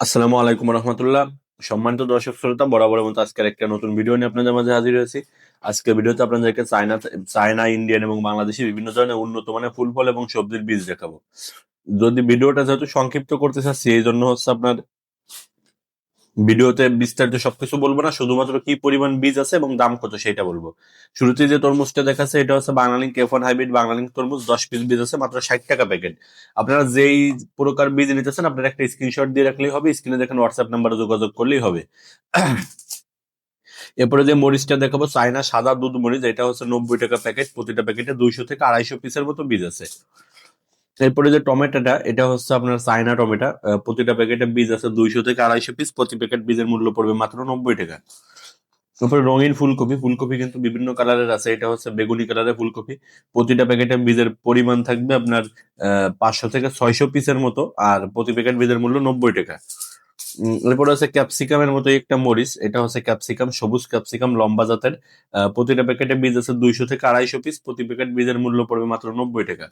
আসসালামু আলাইকুম রহমতুল্লাহ। সম্মানিত দর্শক শ্রোতা বরাবর মতো আজকের একটা নতুন ভিডিও নিয়ে আপনাদের মাঝে হাজির হয়েছি। আজকের ভিডিওতে আপনাদেরকে চায়না চায়না ইন্ডিয়ান এবং বাংলাদেশের বিভিন্ন ধরনের উন্নত মানের ফুল ফল এবং সবজির বীজ দেখাবো। যদি ভিডিওটা যেহেতু সংক্ষিপ্ত করতে চাচ্ছি এই জন্য হচ্ছে আপনার ভিডিওতে বিস্তারিত সবকিছু বলব না, শুধুমাত্র কি পরিমাণ বীজ আছে এবং দাম কত সেটা বলব। শুরুতে যে তরমুজটা দেখাচ্ছে, এটা হচ্ছে বাংলালিঙ্ক কেফন হাইব্রিড বাংলালিঙ্ক তরমুজ, দশ পিস বীজ আছে, মাত্র ষাট টাকা প্যাকেট আপনারা যেই প্রকার বীজ নিতেছেন, আপনারা একটা স্ক্রিনশট দিয়ে রাখলেই হবে স্ক্রিনে দেখেন হোয়াটসঅ্যাপ নাম্বারে যোগাযোগ করলেই হবে। এরপরে যে মরিচটা দেখাবো, চায়না সাদা দুধ মরিচ, এটা হচ্ছে নব্বই টাকা প্যাকেট প্রতিটা প্যাকেটে দুইশো থেকে আড়াইশো পিসের মতো বীজ আছে। এরপরে যে টমেটোটা, এটা হচ্ছে আপনার চায়না টমেটো প্রতিটা প্যাকেটে বীজ আছে দুইশো থেকে আড়াইশো পিস প্রতি প্যাকেট বীজের মূল্য পড়বে মাত্র নব্বই টাকা। তারপরে রঙিন ফুলকপি ফুলকপি কিন্তু বিভিন্ন কালারের আছে, এটা হচ্ছে বেগুনি কালারের ফুলকপি। প্রতিটা প্যাকেটে বীজের পরিমাণ থাকবে আপনার পাঁচশো থেকে ছয়শো পিসের মতো, আর প্রতি প্যাকেট বীজের মূল্য নব্বই টাকা। এরপরে আছে ক্যাপসিকামের মতো একটা মরিচ, এটা হচ্ছে ক্যাপসিকাম সবুজ ক্যাপসিকাম লম্বা জাতের। প্রতিটা প্যাকেটে বীজ আছে দুইশো থেকে আড়াইশো পিস প্রতি প্যাকেট বীজের মূল্য পড়বে মাত্র নব্বই টাকা।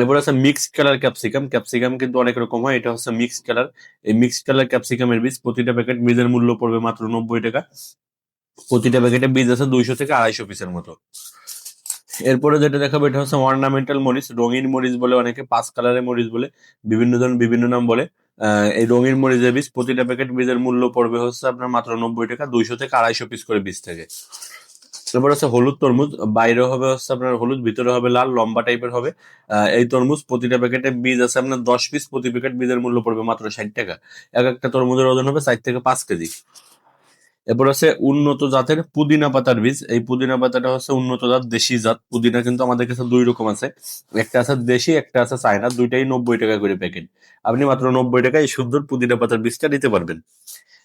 এরপর আছে মিক্সড কালার ক্যাপসিকাম ক্যাপসিকাম কিন্তু অনেক রকম হয়, এটা হচ্ছে মিক্সড কালার এই মিক্সড কালার ক্যাপসিকামের বীজ প্রতিটা প্যাকেট বীজের মূল্য পড়বে মাত্র নব্বই টাকা। প্রতিটা প্যাকেটে বীজ আছে দুইশো থেকে আড়াইশো পিসের মতো। এরপরে যেটা দেখাবো, এটা হচ্ছে অর্নামেন্টাল মরিচ, রঙিন মরিচ বলে অনেকে, পাঁচ কালারের মরিচ বলে, বিভিন্ন জন বিভিন্ন নাম বলে। এই রঙিন মরিচের বীজ, প্রতিটা প্যাকেট বীজের মূল্য পড়বে হচ্ছে আপনার মাত্র নব্বই টাকা, দুইশো থেকে আড়াইশো পিস করে বীজ থেকে। তারপর হচ্ছে হলুদ তরমুজ, বাইরে হবে হচ্ছে আপনার হলুদ, ভিতরে হবে লাল, লম্বা টাইপের হবে। এই তরমুজ প্রতিটা প্যাকেটে বীজ আছে আপনার দশ পিস প্রতি প্যাকেট বীজের মূল্য পড়বে মাত্র ষাট টাকা। এক একটা তরমুজের ওজন হবে চার থেকে পাঁচ কেজি। এরপর আছে উন্নত জাতের পুদিনা পাতার বীজ। এই পুদিনা পাতাটা হচ্ছে উন্নত জাত, দেশি জাত। পুদিনা কিন্তু আমাদের কাছে দুই রকম আছে। একটা আছে দেশি, একটা আছে চায়না। দুইটাই নব্বই টাকা করে প্যাকেট আপনি মাত্র নব্বই টাকায় এই সুন্দর পুদিনা পাতার বীজটা নিতে পারবেন।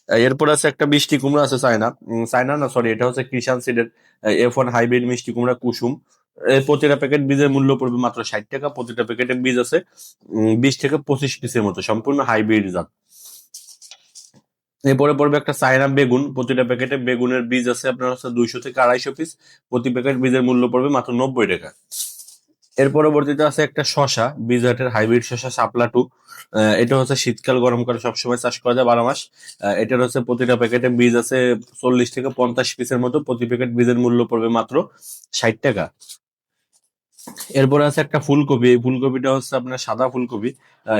এরপর আছে একটা মিষ্টি কুমড়া আছে চায়না। চায়না না সরি এটা হচ্ছে কিষান সিডের এফ ওয়ান হাইব্রিড মিষ্টি কুমড়া কুসুম। প্রতিটা প্যাকেট বীজের মূল্য পড়বে মাত্র ষাট টাকা। প্রতিটা প্যাকেটের বীজ আছে বিশ থেকে পঁচিশ পিসের মতো, সম্পূর্ণ হাইব্রিড জাত। এরপরে পড়বে একটা চায়না বেগুন, প্রতিটা প্যাকেটে বেগুনের বীজ আছে, আপনার হচ্ছে দুইশো থেকে আড়াইশো পিস প্রতি প্যাকেট বীজের মূল্য পড়বে মাত্র নব্বই টাকা। এর পরবর্তীতে আছে একটা শশা বীজ হাটের হাইব্রিড শশা শাপলা টু। এটা হচ্ছে শীতকাল, গরমকাল সবসময় চাষ করা যায় বারো মাস। এটার হচ্ছে প্রতিটা প্যাকেটে বীজ আছে চল্লিশ থেকে পঞ্চাশ পিসের মতো। প্রতি প্যাকেট বীজের মূল্য পড়বে মাত্র ষাট টাকা। এরপরে আছে একটা ফুলকপি, এই ফুলকপিটা হচ্ছে আপনার সাদা ফুলকপি।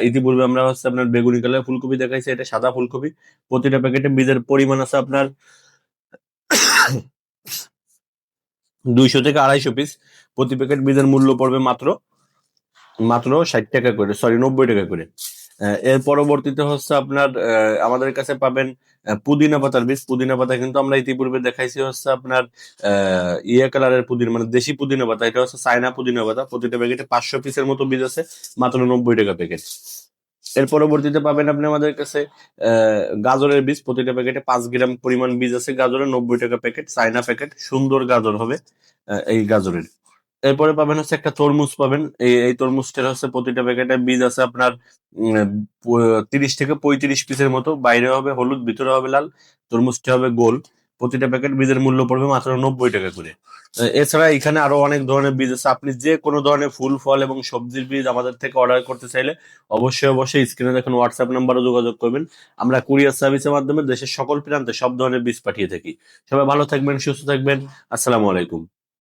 ইতিপূর্বে আমরা হচ্ছে আপনার বেগুনি কালার ফুলকপি দেখাইছি, এটা সাদা ফুলকপি। প্রতিটা প্যাকেটে বীজের পরিমাণ আছে আপনার দুইশো থেকে আড়াইশো পিস প্রতি প্যাকেট বীজের মূল্য পড়বে মাত্র মাত্র ষাট টাকা করে সরি নব্বই টাকা করে। এর পরবর্তীতে হচ্ছে আপনার আমাদের কাছে পাবেন পুদিনা পাতার বীজ পুদিনা পাতা, কিন্তু আমরা ইতিপূর্বে দেখাইছি হচ্ছে আপনার ইয়ে কালারের পুদিনা মানে দেশি পুদিনা পাতা, এটা হচ্ছে চায়না পুদিনা পাতা, প্রতিটা প্যাকেটে পাঁচশো পিসের মতো বীজ আছে, মাত্র নব্বই টাকা প্যাকেট এর পরবর্তীতে পাবেন আপনি আমাদের কাছে গাজরের বীজ, প্রতিটা প্যাকেটে পাঁচ গ্রাম পরিমাণ বীজ আছে, গাজরের নব্বই টাকা প্যাকেট চায়না প্যাকেট সুন্দর গাজর হবে এই গাজরের। এরপরে পাবেন হচ্ছে একটা তরমুজ পাবেন। এই তরমুজটার হচ্ছে প্রতিটা প্যাকেটে বীজ আছে আপনার তিরিশ থেকে পঁয়ত্রিশ পিসের মতো। বাইরে হবে হলুদ, ভিতরে হবে লাল, তরমুজটা হবে গোল। প্রতিটা প্যাকেট বীজের মূল্য পড়বে মাত্র নব্বই টাকা করে। এছাড়া এখানে আরও অনেক ধরনের বীজ আছে। আপনি যে কোনো ধরনের ফুল, ফল এবং সবজির বীজ আমাদের থেকে অর্ডার করতে চাইলে অবশ্যই অবশ্যই স্ক্রিনে দেখুন হোয়াটসঅ্যাপ নাম্বারে যোগাযোগ করবেন। আমরা কুরিয়ার সার্ভিসের মাধ্যমে দেশের সকল প্রান্তে সব ধরনের বীজ পাঠিয়ে থাকি। সবাই ভালো থাকবেন, সুস্থ থাকবেন। আসসালামু আলাইকুম।